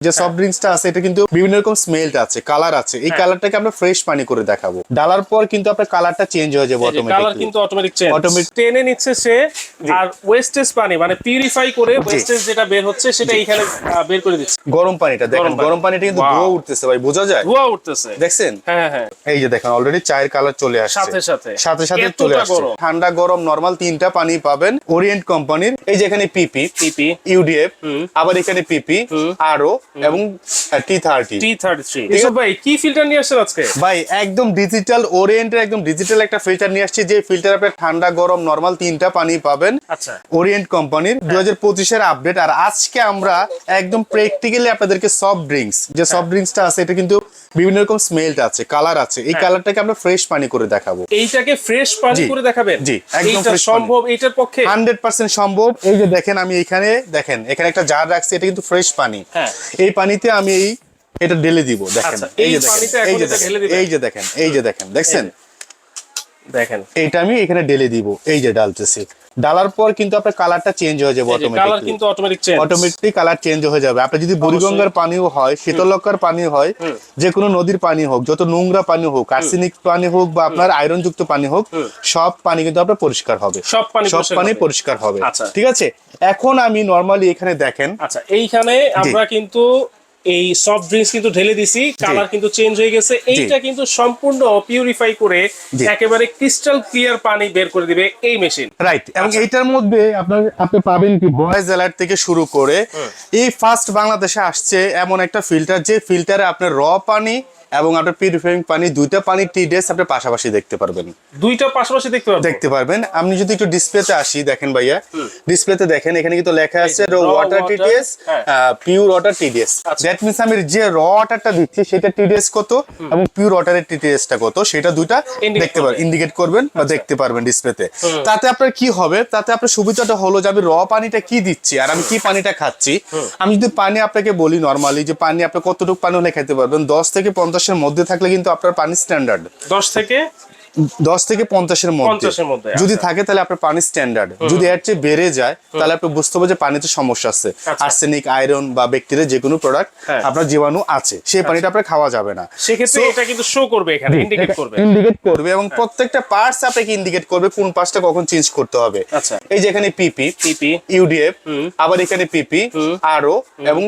যে সফট ড্রিঙ্কসটা আছে এটা কিন্তু বিভিন্ন রকম স্মেলটা আছে কালার আছে। এই হ্যাঁ। কালারটাকে আমরা ফ্রেশ পানি করে দেখাবো। ডালার পর কিন্তু আপনার কালারটা চেঞ্জ হয়ে যাবে অটোমেটিক কালার কিন্তু অটোমেটিক চেঞ্জ Automatic- টেনে নিচ্ছে সে আর ওয়েস্টেজ পানি মানে পিউরিফাই করে ওয়েস্টেজ যেটা বের হচ্ছে সেটা এইখানে বের করে দিচ্ছে। গরম পানিটা দেখেন গরম পানিটা কিন্তু. ধোয়া উঠতেছে ভাই বোঝা যায়? ধোয়া উঠতেছে। দেখছেন? হ্যাঁ হ্যাঁ এই যে দেখেন অলরেডি চায়ের কালার চলে আসছে। সাথে সাথে। সাথে সাথে চলে আসছে। ঠান্ডা গরম নরমাল তিনটা পানি পাবেন ওরিয়েন্ট কোম্পানির এই যে এখানে পিপি পিপি ইউডিএফ আবার এখানে পিপি। আরও এবং T thirty T thirty three ভাই কি ফিল্টার নিয়ে আসছেন আজকে? ভাই একদম ডিজিটাল ওরিয়েন্টের একদম ডিজিটাল একটা ফিল্টার নিয়ে আসছে যে ফিল্টার আপনার ঠান্ডা গরম নরমাল তিনটা পানি পাবেন। আচ্ছা। ওরিয়েন্ট কোম্পানির দুই হাজার পঁচিশের আপডেট আর আজকে আমরা একদম প্র্যাকটিক্যালি আপনাদেরকে সফট ড্রিঙ্কস যে সফট ড্রিঙ্কসটা আছে এটা কিন্তু বিভিন্ন রকম স্মেলটা আছে কালার আছে। এই হ্যাঁ। কালারটাকে আমরা ফ্রেশ পানি করে দেখাবো। এইটাকে ফ্রেশ পানি করে দেখাবেন? জি, একদম সম্ভব এইটার পক্ষে? হান্ড্রেড পার্সেন্ট সম্ভব। এই যে দেখেন আমি এখানে দেখেন এখানে একটা জার রাখছি এটা কিন্তু ফ্রেশ পানি। হ্যাঁ। এই পানিতে আমি এই এটা ঢেলে দিব দেখেন। আচ্ছা, এই যে দেখেন এই যে দেখেন এই যে দেখেন এই যে দেখেন দেখছেন? দেখেন। এইটা আমি এখানে ঢেলে দিব এই যে ডালতেছি। ডালার পর কিন্তু আপনার কালারটা চেঞ্জ হয়ে যাবে কালার কিন্তু automatic change automatic colour change হয়ে যাবে। আপনার যদি বুড়িগঙ্গার পানিও হয় শীতলকার পানি হয়। যে কোনো নদীর পানি হোক যত নোংরা পানি হোক আর্সেনিক পানি হোক বা আপনার আয়রন যুক্ত পানি হোক সব পানি কিন্তু আপনার পরিষ্কার হবে। সব পানি সব পানি পরিষ্কার হবে। আচ্ছা। ঠিক আছে? এখন আমি নর্মালি এখানে দেখেন। আচ্ছা এইখানে আমরা কিন্তু এই সফট ড্রিঙ্কস কিন্তু ঢেলে দিছি কালার কিন্তু চেঞ্জ হয়ে গেছে। এইটা কিন্তু সম্পূর্ণ পিউরিফাই করে একেবারে ক্রিস্টাল ক্লিয়ার পানি বের করে দিবে এই মেশিন রাইট এবং আচ্ছা। এইটার মধ্যে আপনার আপনি পাবেন কি বয়েজ অ্যালার্ট থেকে শুরু করে এই ফার্স্ট বাংলাদেশে আসছে এমন একটা ফিল্টার যে ফিল্টারে আপনার র পানি এবং আপনার পিউরিফাইং পানি দুইটা পানি টি ডেস আপনি পাশাপাশি দেখতে পারবেন। দুইটা পাশাপাশি দেখতে পারব? দেখতে পারবেন। আপনি যদি একটু ডিসপ্লেতে আসি দেখেন ভাইয়া। ডিসপ্লেতে দেখেন এখানে কিন্তু লেখা আছে water TDS. Pure water TDS আচ্ছা। দ্যাট মিনস আমি যে র ওয়াটারটা দিচ্ছি সেটা টিডিএস কত এবং পিওর ওয়াটারের টিডিএসটা কত সেটা দুইটা দেখতে পারবেন ইন্ডিকেট করবেন বা দেখতে পারবেন ডিসপ্লেতে। তাতে আপনার কি হবে তাতে আপনার সুবিধাটা হলো যে আমি র পানিটা কি দিচ্ছি আর আমি কি পানিটা খাচ্ছি আমি যদি পানি আপনাকে বলি নর্মালি যে পানি আপনি কতটুকু পানি হলে খেতে পারবেন দশ থেকে পঞ্চাশের মধ্যে থাকলে কিন্তু আপনার পানি স্ট্যান্ডার্ড দশ থেকে দশ থেকে পঞ্চাশের মধ্যে। 50 এর মধ্যে, যদি আচ্ছা। থাকে তাহলে আপনার পানি স্ট্যান্ডার্ড যদি এর চেয়ে বেড়ে যায় তাহলে আপনি বুঝতে হবে যে পানিতে সমস্যা আছে। আচ্ছা। আর্সেনিক আয়রন বা ব্যাকটেরিয়া যে কোনো প্রোডাক্ট হ্যাঁ। আপনার জীবাণু আছে। সেই পানিটা আপনার খাওয়া যাবে না। সেক্ষেত্রে এটা কিন্তু শো করবে এখানে ইন্ডিকেট করবে। ইন্ডিকেট করবে। এবং প্রত্যেকটা পার্টস আপনাকে ইন্ডিকেট করবে কোন পার্টসটা কখন চেঞ্জ করতে হবে। আচ্ছা। এই যে এখানে পিপি পিপি ইউডিএফ আবার এখানে পিপি আরও এবং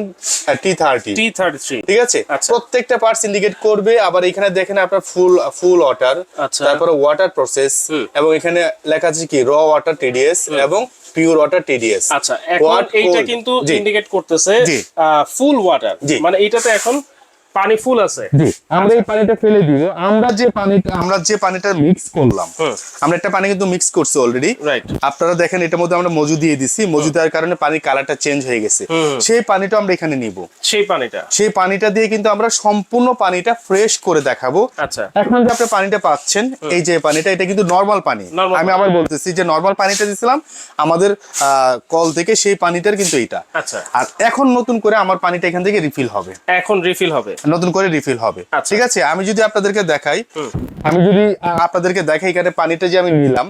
টি থার্টি টি থার্টি ঠিক আছে? আচ্ছা। প্রত্যেকটা পার্টস ইন্ডিকেট করবে আবার এখানে দেখেন আপনার ফুল ফুল ওয়াটার আচ্ছা। তারপরে ওয়াটার প্রসেস এবং এখানে লেখা আছে কি র ওয়াটার টিডিএস এবং পিওর ওয়াটার টিডিএস আচ্ছা এখন এইটা কিন্তু ইন্ডিকেট করতেছে। Full water. মানে এইটাতে এখন পানি ফুল আছে। জি আমরা এই পানিটা ফেলে দিব আমরা যে পানিটা আমরা যে পানিটা মিক্স করলাম আমরা একটা পানি কিন্তু মিক্স করছি অলরেডি রাইট আপনারা দেখেন এটার মধ্যে আমরা মজু দিয়ে দিছি। মজু দেওয়ার কারণে পানির কালারটা চেঞ্জ হয়ে গেছে। সেই পানিটা আমরা এখানে নিব। সেই পানিটা। সেই পানিটা দিয়ে কিন্তু আমরা সম্পূর্ণ পানিটা ফ্রেশ করে দেখাবো। আচ্ছা। এখন যে আপনি পানিটা পাচ্ছেন এই যে পানিটা এটা কিন্তু নরমাল পানি। আমি আবার বলতেছি যে নরমাল পানিটা দিছিলাম আমাদের কল থেকে সেই পানিটার কিন্তু এটা আচ্ছা। আর এখন নতুন করে আমার পানিটা এখান থেকে রিফিল হবে। এখন রিফিল হবে। নতুন করে রিফিল হবে। আচ্ছা। ঠিক আছে? আমি যদি আপনাদেরকে দেখাই আমি যদি আপনাদেরকে দেখাই এখানে পানিটা যে আমি নিলাম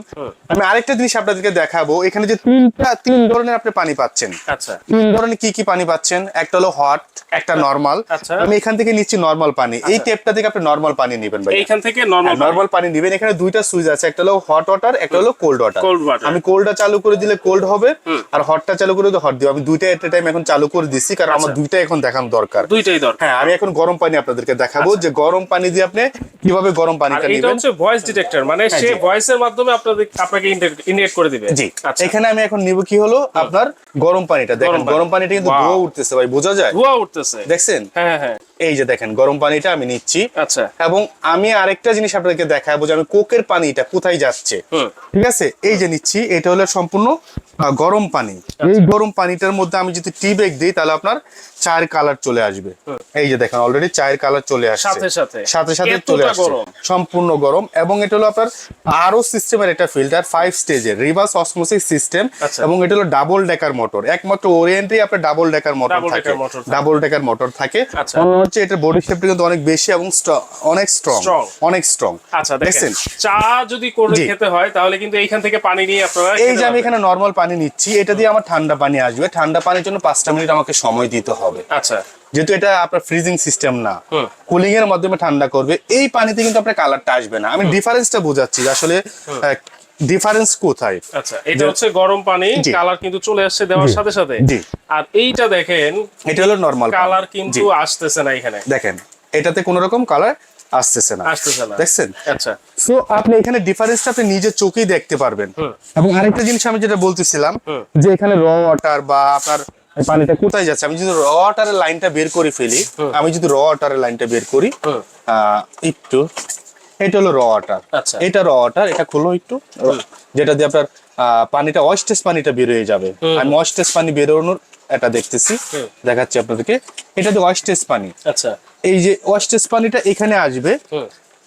আমি আরেকটা জিনিস আপনাদেরকে দেখাবো। এখানে যে তিনটা তিন ধরনের আপনি পানি পাচ্ছেন। আচ্ছা। তিন ধরনের কি কি পানি পাচ্ছেন? একটা হলো হট একটা নর্মাল আচ্ছা। আমি এখান থেকে নিচ্ছি নর্মাল পানি। এই টেপটা থেকে আপনি নর্মাল পানি নেবেন ভাই এইখান থেকে নর্মাল নর্মাল পানি। দিবেন এখানে দুইটা সুইচ আছে। একটা হলো হট ওয়াটার একটা হলো কোল্ড ওয়াটার Cold water। আমি কোল্ডটা চালু করে দিলে কোল্ড হবে আর হটটা চালু করে দিলে হট দিব। আমি দুইটা এট টাইম এখন চালু করে দিচ্ছি কারণ আমার আচ্ছা। দুইটা এখন দেখানো দরকার। দুইটাই দরকার। হ্যাঁ আমি এখন গরম পানি আপনাদেরকে দেখাবো যে গরম পানি দিয়ে আপনি কীভাবে গরম পানিটা এটা হচ্ছে ভয়েস ডিটেক্টর মানে হ্যাঁ, সে ভয়েসের মাধ্যমে আপনাদের আপনাকে ইন্ডিকেট করে দিবে। জি। আচ্ছা। এখানে আমি এখন নিব কি হলো আপনার গরম পানিটা দেখেন গরম পানিটা কিন্তু ধোয়া উঠতেছে ভাই বোঝা যায়? ধোয়া উঠতেছে। দেখছেন? হ্যাঁ হ্যাঁ এই যে দেখেন গরম পানিটা আমি নিচ্ছি। আচ্ছা। এবং আমি আরেকটা জিনিস আপনাদেরকে দেখাবো যে আমি কোকের পানিটা কোথায় যাচ্ছে। ঠিক আছে? এই যে নিচ্ছি এটা হলো সম্পূর্ণ গরম পানি। আচ্ছা। এই গরম পানিটার মধ্যে আমি যদি টি ব্যাগ দিই তাহলে আপনার চায়ের কালার চলে আসবে। এই যে দেখেন অলরেডি চায়ের কালার চলে আসছে। সাথে সাথে। সাথে সাথে চলে আসছে। সম্পূর্ণ গরম। এবং এটা হলো আপনার আরও সিস্টেমের একটা ফিল্টার ফাইভ স্টেজের রিভার্স অসমোসিস সিস্টেম। এবং এটা হলো ডাবল ডেকার মোটর একমাত্র ওরিয়েন্টে আপনার ডাবল ডেকার মোটর থাকে। ডাবল ডেকার মোটর থাকে। আচ্ছা। অন্য হচ্ছে এটা বডি শেপটা কিন্তু অনেক বেশি এবং অনেক স্ট্রং অনেক স্ট্রং আচ্ছা দেখেন। চা যদি করে খেতে হয় তাহলে কিন্তু এইখান থেকে পানি নিয়ে আপনারা এই যে আমি এখানে নর্মাল পানি নিচ্ছি এটা দিয়ে আমার ঠান্ডা পানি আসবে। ঠান্ডা পানির জন্য পাঁচটা মিনিট আমাকে সময় দিতে হবে। আচ্ছা। যেহেতু এটা আপনার ফ্রিজিং সিস্টেম না কুলিং এর মাধ্যমে ঠান্ডা করবে। এই পানিতে কিন্তু আপনার কালারটা আসবে না। আমি ডিফারেন্সটা বোঝাচ্ছি আসলে ডিফারেন্স কোথায়? আচ্ছা এটা হচ্ছে গরম পানি কালার কিন্তু চলে আসছে দেওয়ার সাথে সাথে। আর এইটা দেখেন এটা হলো নর্মাল কালার কিন্তু আসতেছে না এখানে। দেখেন এটাতে কোনো রকম কালার আসতেছে না। আসতেছে না। দেখছেন? আচ্ছা। সো আপনি এখানে ডিফারেন্সটা আপনি চোখেই দেখতে পারবেন। এবং আরেকটা জিনিস আমি যেটা বলতেছিলাম যে এখানে র ওয়াটার বা আপনার পানিটা কোথায় যাচ্ছে আমি যদি র ওয়াটারের লাইনটা বের করে ফেলি আমি যদি র ওয়াটারের লাইনটা বের করি একটু এটা হলো র ওয়াটার আচ্ছা। এটা র ওয়াটার এটা খুলো একটু যেটা দিয়ে আপনার আহ, পানিটা অয়েস্টেজ পানিটা বের হয়ে যাবে। আমি অয়েস্টেজ পানি বেরোনোর এটা দেখতেছি দেখাচ্ছি আপনাদেরকে। এটা দিয়ে অয়েস্টেজ পানি আচ্ছা। এই যে ওয়েস্টেজ পানিটা এখানে আসবে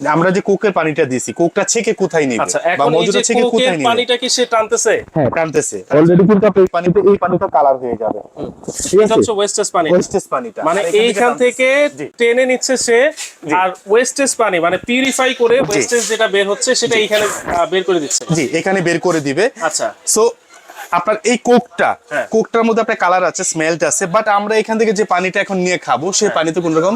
আমরা যে কোকের পানিটা দিছি কোকটা ছেকে কোথায় নিবে? আচ্ছা বা এখন যে ছেকে কোথায় নিবে? পানিটা কি সে টানতেছে? হ্যাঁ টানতেছে। অলরেডি কিন্তু এই পানিতে এই পানিটা কালার হয়ে যাবে। ঠিক এটা আছে? হচ্ছে ওয়েস্টেজ পানি ওয়েস্টেজ পানিটা মানে এইখান থেকে টেনে নিচ্ছে সে আর ওয়েস্টেজ পানি মানে পিউরিফাই করে ওয়েস্টেজ যেটা বের হচ্ছে সেটা এইখানে আহ, বের করে দিচ্ছে। জি এখানে বের করে দিবে। আচ্ছা। সো আপনার এই কোকটা হ্যাঁ। কোকটার মধ্যে আপনার কালার আছে স্মেলটা আছে বাট আমরা এখান থেকে যে পানিটা এখন নিয়ে খাব সেই হ্যাঁ। পানিতে কোনো রকম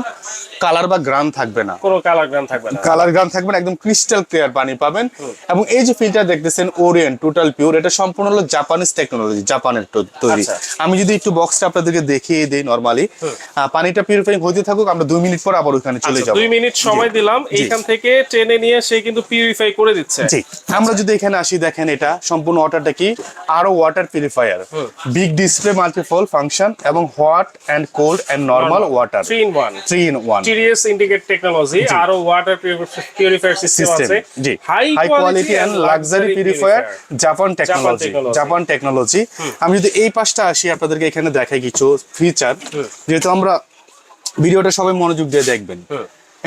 কালার বা গ্রাম থাকবে না। কোনো কালার গ্রাম থাকবে না। কালার গান থাকবে না একদম ক্রিস্টাল ক্লিয়ার পানি পাবেন। এবং এই যে ফিল্টার দেখতেছেন ওরিয়েন্ট টোটাল পিওর এটা সম্পূর্ণ হলো জাপানিজ টেকনোলজি জাপানের তৈরি। আচ্ছা। আমি যদি একটু বক্সটা আপনাদেরকে দেখিয়ে দিই নরমালি পানিটা পিউরিফাইং হতে থাকুক আমরা দুই মিনিট পর আবার ওখানে চলে আচ্ছা, যাব। দুই মিনিট সময় দিলাম এইখান থেকে টেনে নিয়ে সে কিন্তু পিউরিফাই করে দিচ্ছে। আমরা যদি এখানে আসি দেখেন এটা সম্পূর্ণ ওয়াটারটা কি আরও water purifier big display multiple function এবং hot and cold and normal water three in one three in one serious indicate technology আরও ওয়াটার পিউরিফায়ার সিস্টেম আছে। জি high high quality and luxury purifier Japan technology Japan technology আমি যদি এই পাশটা আসি আপনাদেরকে এখানে দেখাই কিছু ফিচার যেহেতু আমরা ভিডিওটা সবাই মনোযোগ দিয়ে দেখবেন।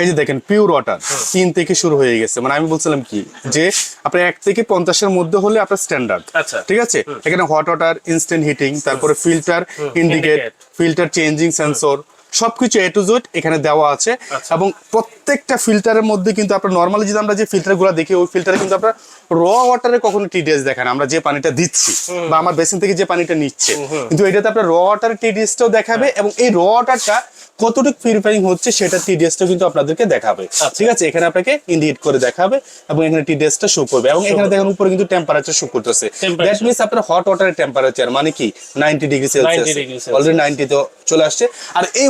এই যে দেখেন পিওর ওয়াটার তিন থেকে শুরু হয়ে গেছে। মানে আমি বলছিলাম কি যে আপনার এক থেকে পঞ্চাশের মধ্যে হলে আপনার স্ট্যান্ডার্ড আচ্ছা। ঠিক আছে? এখানে হট ওয়াটার ইনস্ট্যান্ট হিটিং তারপরে filter indicate filter changing sensor সবকিছু এ টু জেড এখানে দেওয়া আছে। আচ্ছা। এবং প্রত্যেকটা ফিল্টারের মধ্যে কিন্তু আপনার নর্মালি যদি আমরা যে ফিল্টারগুলো দেখি ওই ফিল্টারে কিন্তু আপনার র ওয়াটারে কখনো টিডিএস দেখেন। আমরা যে পানিটা দিচ্ছি বা আমার বেসিন থেকে যে পানিটা নিচ্ছে। কিন্তু এটাতে আপনার র ওয়াটার টিডিএসটাও দেখাবে এবং এই র ওয়াটারটা কতটুকু পিউরিফাইং হচ্ছে সেটা টিডিএসটা কিন্তু আপনাদেরকে দেখাবে। ঠিক আছে? এখানে আপনাকে ইন্ডিকেট করে দেখাবে এবং এখানে টিডিএসটা শো করবে। এবং এখানে দেখেন উপরে কিন্তু টেম্পারেচার শো করতেছে। দ্যাট মিনস আপনার হট ওয়াটারের টেম্পারেচার মানে কি? 90 degree Celsius 90 degree Celsius। Already 90 তে চলে আসছে। আর এই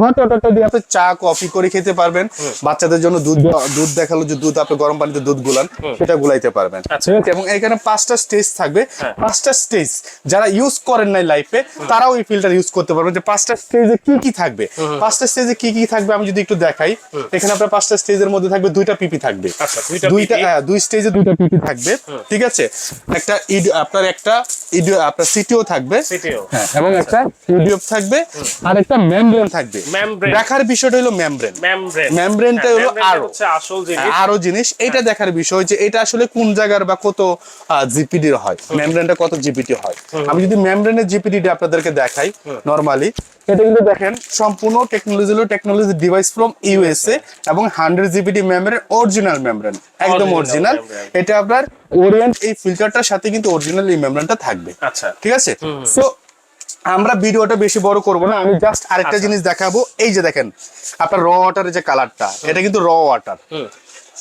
হট ওয়াটারটা দিয়ে আপনি চা কফি করে খেতে পারবেন। বাচ্চাদের জন্য দুধ দুধ দেখাল যে দুধ আপনি গরম পানিতে দুধ গুলান সেটা গুলাইতে পারবেন। আচ্ছা। এবং এখানে পাঁচটা স্টেজ থাকবে। হ্যাঁ। পাঁচটা স্টেজ যারা ইউজ করেন নাই লাইফে তারাও এই ফিল্টার ইউজ করতে পারবেন যে পাঁচটা স্টেজে কি কি থাকবে। পাঁচটা স্টেজে কি কি থাকবে আমি যদি একটু দেখাই এখানে আপনার পাঁচটা স্টেজের মধ্যে থাকবে দুইটা পিপি থাকবে। আচ্ছা, দুইটা হ্যাঁ, দুই স্টেজে দুইটা পিপি থাকবে। ঠিক আছে? একটা আপনার একটা আপনার সিটিও থাকবে। হ্যাঁ এবং একটা ইডিওপ থাকবে। আর একটা মেমব্রেন থাকবে। দেখার বিষয়টা হলো মেমব্রেন মেমব্রেন Membrane-টা হলো আরও। আসল জিনিস। আরও জিনিস। এটা দেখার বিষয় যে এটা আসলে কোন জায়গার বা কত জিপিডি হয়? মেমব্রেনটা কত জিপিটি হয়? আমি যদি মেমব্রেনের জিপিডিটা আপনাদেরকে দেখাই নরমালি এটা কিন্তু দেখেন সম্পূর্ণ টেকনোলজি হলো টেকনোলজি ডিভাইস ফ্রম ইউএসএ এবং hundred GPD membrane original membrane একদম অরিজিনাল এটা আপনার ওরিয়েন্ট এই ফিল্টারটার সাথে কিন্তু অরিজিনাল এই মেমব্রেনটা থাকবে। আচ্ছা। ঠিক আছে? সো আমরা ভিডিওটা বেশি বড় করব না আমি জাস্ট আরেকটা আচ্ছা। জিনিস দেখাবো এই যে দেখেন আপনার র ওয়াটারের যে কালারটা এটা কিন্তু র ওয়াটার।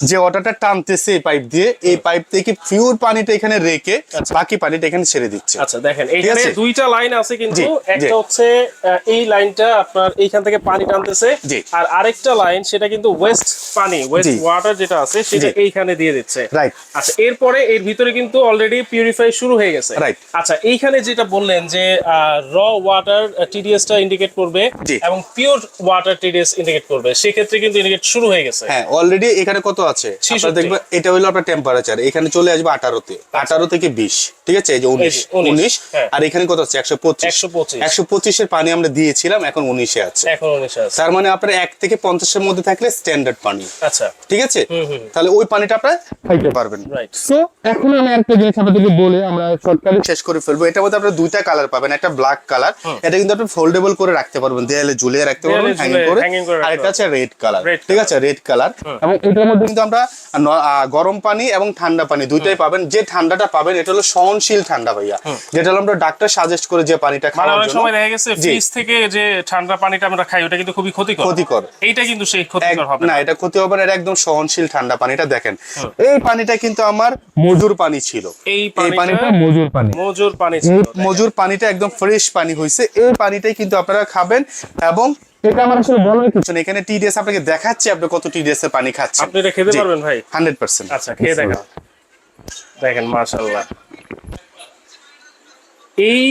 যে ওয়াটারটা টানতেছে এই পাইপ দিয়ে এই পাইপ থেকে পিওর পানিটা এখানে রেখে বাকি পানিটা এখানে ছেড়ে দিচ্ছে। আচ্ছা দেখেন এখানে দুইটা লাইন আছে কিন্তু একটা হচ্ছে এই লাইনটা আপনার এইখান থেকে পানি টানতেছে আর আরেকটা লাইন সেটা কিন্তু ওয়েস্ট পানি ওয়েস্ট ওয়াটার যেটা আছে সেটা এইখানে দিয়ে দিচ্ছে। Right. আচ্ছা এরপরে এর ভিতরে কিন্তু অলরেডি পিউরিফাই শুরু হয়ে গেছে। রাইট আচ্ছা এইখানে যেটা বললেন যে র ওয়াটার টিডিএস টা ইন্ডিকেট করবে এবং পিওর ওয়াটার টিডিএস ইন্ডিকেট করবে সেক্ষেত্রে কিন্তু ইন্ডিকেট শুরু হয়ে গেছে। হ্যাঁ অলরেডি এখানে কত আছে। দেখবেন এটা হলো আপনার টেম্পারেচার এখানে চলে আসবে আঠারোতে। আঠারো থেকে বিশ? ঠিক আছে? এই যে উনিশ। আচ্ছা। উনিশ, উনিশ। হ্যাঁ। আর এখানে কত আছে? একশো পঁচিশ। 125 একশো পঁচিশের পানি আমরা দিয়েছিলাম এখন উনিশে আছে। এখন উনিশে আছে। তার মানে আপনার এক থেকে পঞ্চাশের মধ্যে থাকলে স্ট্যান্ডার্ড পানি। আচ্ছা। ঠিক আছে। তাহলে ওই পানিটা আপনারা খাইতে পারবেন। সো এখন আমি একটা জিনিস আপনাদেরকে বলে আমরা শর্টকাটে শেষ করে ফেলব। এটার মধ্যে আপনারা দুইটা কালার পাবেন। একটা ব্ল্যাক কালার এটা কিন্তু আপনি ফোল্ডেবল করে রাখতে পারবেন। দেয়ালে ঝুলিয়ে রাখতে পারবেন হ্যাঙ্গিং করে। আর একটা আছে রেড কালার ঠিক আছে? রেড কালার এবং এটার মধ্যে কিন্তু আমরা গরম পানি এবং ঠান্ডা পানি দুইটাই পাবেন। যে ঠান্ডাটা পাবেন এটা হলো সহনশীল ঠান্ডা ভাইয়া। যেটা হলো আমরা ডাক্তার সাজেস্ট করে যে পানিটা মানে খাওয়ার জন্য। সময় দেখা গেছে ফ্রিজ থেকে যে ঠান্ডা পানিটা আমরা খাই ওটা কিন্তু খুবই ক্ষতিকর। ক্ষতিকর। এইটা কিন্তু সেই ক্ষতিকর হবে না এটা ক্ষতি হবে না এটা একদম সহনশীল ঠান্ডা পানিটা দেখেন। এই পানিটা কিন্তু আমার মজুর পানি ছিল। এই পানিটা পানিটা মজুর পানি। মজুর পানি ছিল মজুর পানিটা একদম ফ্রেশ পানি হইছে। এই পানিটাই কিন্তু আপনারা খাবেন এবং এটা আমার আসলে বলার কিছু নেই। এখানে টিডিএস আপনাকে দেখাচ্ছে আপনি কত টিডিএস এর পানি খাচ্ছেন। আপনি এটা খেতে পারবেন ভাই। Hundred percent. আচ্ছা খেয়ে দেখেন। দেখেন মাশাল্লাহ এই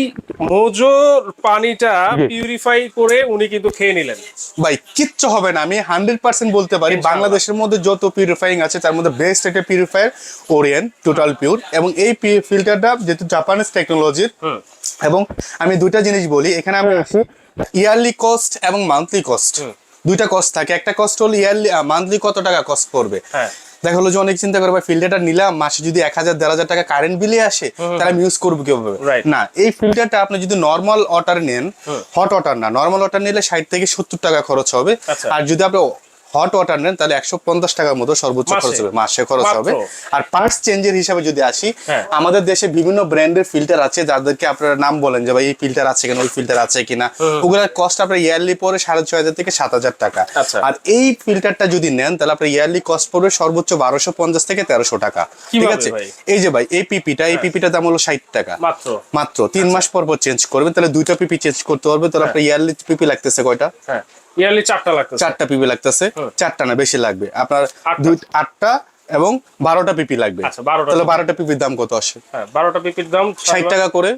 মজুর পানিটা পিউরিফাই করে উনি কিন্তু খেয়ে নিলেন। ভাই কিচ্ছু হবে না আমি হান্ড্রেড পার্সেন্ট বলতে পারি বাংলাদেশের মধ্যে যত পিউরিফাইং আছে তার মধ্যে বেস্ট একটা পিউরিফায়ার ওরিয়েন টোটাল পিউর এবং এই ফিল্টারটা যেহেতু জাপানিজ টেকনোলজির এবং আমি দুইটা জিনিস বলি এখানে আমি আসি ইয়ারলি কস্ট এবং মান্থলি কস্ট দুইটা কস্ট থাকে একটা কস্ট হলো ইয়ারলি মান্থলি কত টাকা কস্ট পড়বে? হ্যাঁ। দেখা হলো যে অনেক চিন্তা করবে ফিল্টারটা নিলাম মাসে যদি এক হাজার দেড় হাজার টাকা কারেন্ট বিলে আসে তাহলে আমি ইউজ করব কীভাবে. না এই ফিল্টারটা আপনি যদি নর্মাল ওয়াটার নেন হট ওয়াটার না নর্মাল ওয়াটার নিলে ষাট থেকে সত্তর টাকা খরচ হবে আচ্ছা। আর যদি আপনি হট ওয়াটার নেন তাহলে একশো পঞ্চাশ টাকার মতো সর্বোচ্চ? খরচ হবে মাসে খরচ হবে। আর পার্টস চেঞ্জের হিসাবে যদি আসি হ্যাঁ। আমাদের দেশে বিভিন্ন ব্র্যান্ডের ফিল্টার আছে যাদেরকে আপনারা নাম বলেন যে ভাই এই ফিল্টার আছে কিনা ওই ফিল্টার আছে কিনা? ওগুলোর কস্ট আপনার ইয়ারলি পরে সাড়ে ছয় হাজার থেকে সাত হাজার টাকা। আচ্ছা। আর এই ফিল্টারটা যদি নেন তাহলে আপনার ইয়ারলি কস্ট পড়বে সর্বোচ্চ বারোশো পঞ্চাশ থেকে তেরোশো টাকা। ঠিক আছে? এই যে ভাই এই পিপিটা এই পিপিটার দাম হলো ষাট টাকা। মাত্র। তিন মাস পর পর চেঞ্জ করবেন তাহলে দুইটা পিপি চেঞ্জ করতে পারবে তাহলে আপনার ইয়ারলি পিপি লাগতেছে কয়টা? হ্যাঁ। ইয়ারলি চারটা লাগতেছে। চারটা পিপি লাগতেছে। চারটা না বেশি লাগবে। আপনার দুই আটটা এবং বারোটা পিপি লাগবে। আচ্ছা, 12টা তাহলে বারোটা পিপির দাম কত আসে? হ্যাঁ বারোটা পিপির দাম ষাট টাকা করে।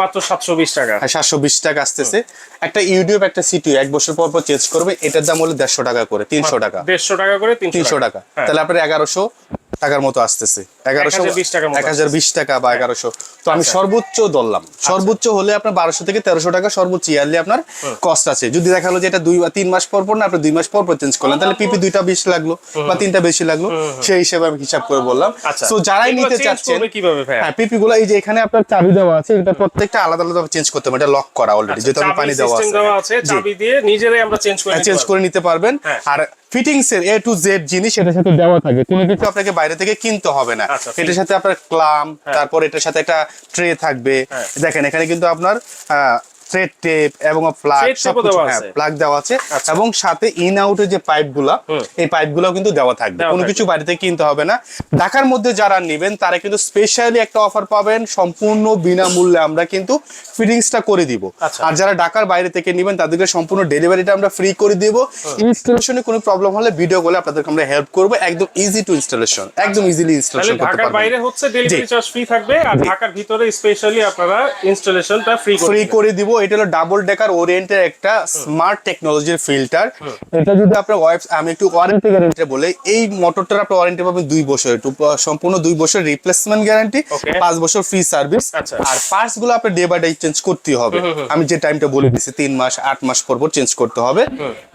মাত্র সাতশো বিশ টাকা। আর সাতশো বিশ টাকা আসতেছে। একটা ইউটিউব একটা এক বছর পর পর চেঞ্জ করবে। এটার দাম হলো দেড়শো টাকা করে তিনশো টাকা। দেড়শো টাকা করে তিনশো টাকা। হ্যাঁ। তাহলে আপনার এগারোশো টাকার মতো আসতেছে। এগারোশো 1020 টাকার মতো এক হাজার বিশ টাকা বা এগারোশো। তো আমি আচ্ছা। সর্বোচ্চ ধরলাম। সর্বোচ্চ হলে আপনার বারোশো থেকে তেরোশো টাকা সর্বোচ্চ ইয়ারলি আপনার কস্ট আছে। যদি দেখা যে এটা দুই বা তিন মাস পর পর না আপনি দুই মাস পর পর চেঞ্জ করলেন তাহলে পিপি দুইটা বেশি লাগল বা তিনটা বেশি লাগল সেই হিসেবে আমি হিসাব করে বললাম। আচ্ছা। তো যারাই নিতে চাচ্ছেন হ্যাঁ পিপি গুলো এই যে এখানে আপনার চাবি দেওয়া আছে এটা প্রত্যেকটা আলাদা আলাদা চেঞ্জ করতে হবে। এটা লক করা অলরেডি যেহেতু আমি পানি দেওয়া আছে। চাবি দিয়ে নিজেরাই আমরা চেঞ্জ করে চেঞ্জ করে নিতে পারবেন। হ্যাঁ। আর ফিটিংস এর এ টু জেড জিনিস এটার সাথে দেওয়া থাকে। কোনো কিছু আপনাকে বাইরে থেকে কিনতে হবে না। আচ্ছা, এটার সাথে আপনার ক্লাম তারপর এটার সাথে একটা ট্রে থাকবে। হ্যাঁ। দেখেন এখানে কিন্তু আপনার থ্রেড টেপ এবং প্লাগ আছে। প্লাগ দেওয়া আছে। আচ্ছা। এবং সাথে ইন আউটের যে পাইপগুলা এই পাইপগুলো কিন্তু দেওয়া থাকবে। কোনো কিছু থেকে কিনতে হবে না। ঢাকার মধ্যে যারা নেবেন তারা কিন্তু স্পেশালি একটা অফার পাবেন। সম্পূর্ণ বিনামূল্যে আমরা কিন্তু ফিটিংসটা করে দিব। আচ্ছা। আর যারা ঢাকার বাইরে থেকে নেবেন তাদেরকে সম্পূর্ণ ডেলিভারিটা আমরা ফ্রি করে দিব। ইনস্টলেশনে কোনো প্রবলেম হলে ভিডিও কলে আপনাদেরকে আমরা হেল্প করব। একদম ইজি টু ইনস্টলেশন একদম ইজিলি ইনস্টলেশন করতে ঢাকার বাইরে হচ্ছে ডেলিভারি চার্জ ফ্রি থাকবে। আর ঢাকার ভিতরে স্পেশালি আপনারা ইনস্টলেশনটা ফ্রি ফ্রি করে দিব। এটা হলো ডাবল ডেকার ওরিয়েন্টের একটা স্মার্ট টেকনোলজির ফিল্টার এটা যদি আপনার ওয়েব আমি একটু ওয়ারেন্টি গ্যারান্টি বলে এই মোটরটার আপনি ওয়ারেন্টি পাবেন দুই বছর একটু সম্পূর্ণ দুই বছর রিপ্লেসমেন্ট গ্যারান্টি পাঁচ বছর ফ্রি সার্ভিস আচ্ছা। আর পার্টসগুলো আপনি ডে বাই ডে চেঞ্জ করতে হবে। আমি যে টাইমটা বলে দিচ্ছি তিন মাস আট মাস পর পর চেঞ্জ করতে হবে।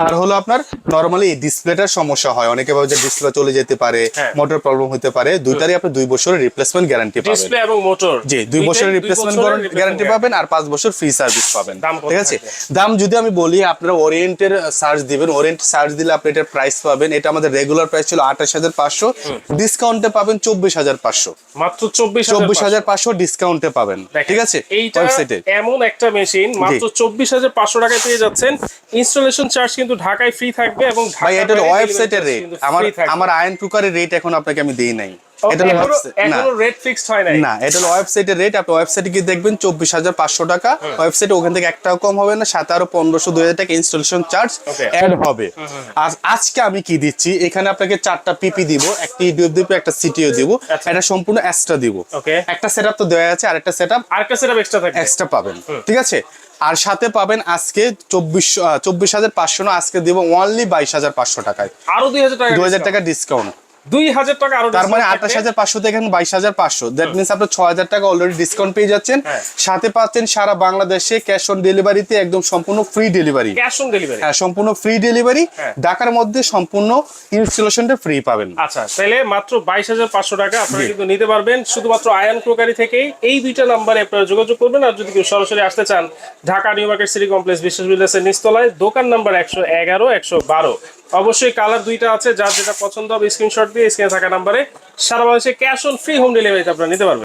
আর হলো আপনার নর্মালি এই ডিসপ্লেটার সমস্যা হয়। অনেকে ভাবে যে ডিসপ্লে চলে যেতে পারে হ্যাঁ। মোটর প্রবলেম হতে পারে। দুইটারই আপনি দুই বছরের রিপ্লেসমেন্ট গ্যারান্টি পাবেন। ডিসপ্লে এবং মোটর জি দুই বছরের রিপ্লেসমেন্ট গ্যারান্টি পাবেন আর পাঁচ বছর ফ্রি সার্ভিস পাবেন। দাম ঠিক আছে? দাম যদি আমি বলি আপনারা ওরিয়েন্টের সার্চ দিবেন। ওরিয়েন্ট সার্চ দিলে আপনি এটার প্রাইস পাবেন। এটা আমাদের রেগুলার প্রাইস ছিল আঠাশ হাজার পাঁচশো। ডিসকাউন্টে পাবেন চব্বিশ হাজার পাঁচশো। মাত্র চব্বিশ চব্বিশ হাজার পাঁচশো ডিসকাউন্টে পাবেন। ঠিক আছে? এইটা এমন একটা মেশিন মাত্র চব্বিশ হাজার পাঁচশো টাকায় পেয়ে যাচ্ছেন। ইনস্টলেশন চার্জ কিন্তু ঢাকায় ফ্রি থাকবে এবং ভাই ঢাকার এটা হলো বাইরে ওয়েবসাইটের রেট আমার আমার আয়ন কুকারের রেট এখন আপনাকে আমি দিই নাই। এটা এখনো- রেট ফিক্সড হয় নাই? না এটা হলো ওয়েবসাইটের রেট আপনি ওয়েবসাইটে গিয়ে দেখবেন চব্বিশ হাজার পাঁচশো টাকা। ওয়েবসাইটে ওখান থেকে কম হবে না সাথে আরও পনেরোশো দুই হাজার টাকা ইনস্টলেশন চার্জ অ্যাড হবে। আর আজকে আমি কি দিচ্ছি? এখানে আপনাকে চারটা পিপি দিব একটা ইউটিউব দিব একটা সিটিও দিব। আচ্ছা। এটা সম্পূর্ণ এক্সট্রা দিব. একটা সেটআপ তো দেওয়া আছে আর একটা সেটআপ আরেকটা সেটআপ এক্সট্রা থাকবে। এক্সট্রা পাবেন। ঠিক আছে? আর সাথে পাবেন আজকে চব্বিশ চব্বিশ হাজার পাঁচশো না আজকে দিব ওনলি বাইশ হাজার পাঁচশো টাকায়। আরও দুই হাজার টাকা দু হাজার টাকা ডিসকাউন্ট দুই হাজার টাকা আরও তার মানে আঠাশ। হাজার পাঁচশো থেকে এখন বাইশ হাজার পাঁচশো। দ্যাট মিনস আপনার ছ হাজার টাকা অলরেডি ডিসকাউন্ট পেয়ে যাচ্ছেন। হ্যাঁ। সাথে পাচ্ছেন সারা বাংলাদেশে ক্যাশ অন ডেলিভারিতে একদম সম্পূর্ণ free delivery cash on delivery হ্যাঁ সম্পূর্ণ ফ্রি ডেলিভারি হ্যাঁ। ঢাকার মধ্যে সম্পূর্ণ ইনস্টলেশনটা ফ্রি পাবেন। আচ্ছা তাহলে মাত্র বাইশ হাজার পাঁচশো টাকা আপনারা কিন্তু নিতে পারবেন। শুধুমাত্র আয়ান ক্রোকারি থেকেই এই দুইটা নাম্বারে আপনারা যোগাযোগ করবেন। আর যদি কেউ সরাসরি আসতে চান Dhaka New Market City Complex Biswas বিল্ডার্সের নিচতলায় দোকান নাম্বার একশো এগারো একশো বারো। অবশ্যই কালার দুইটা আছে, যার যেটা পছন্দ হবে স্ক্রিনশট দিয়ে স্ক্রিনে থাকা নাম্বারে সারা বাংলাদেশে ক্যাশ অন ফ্রি হোম ডেলিভারিতে আপনারা নিতে পারবেন।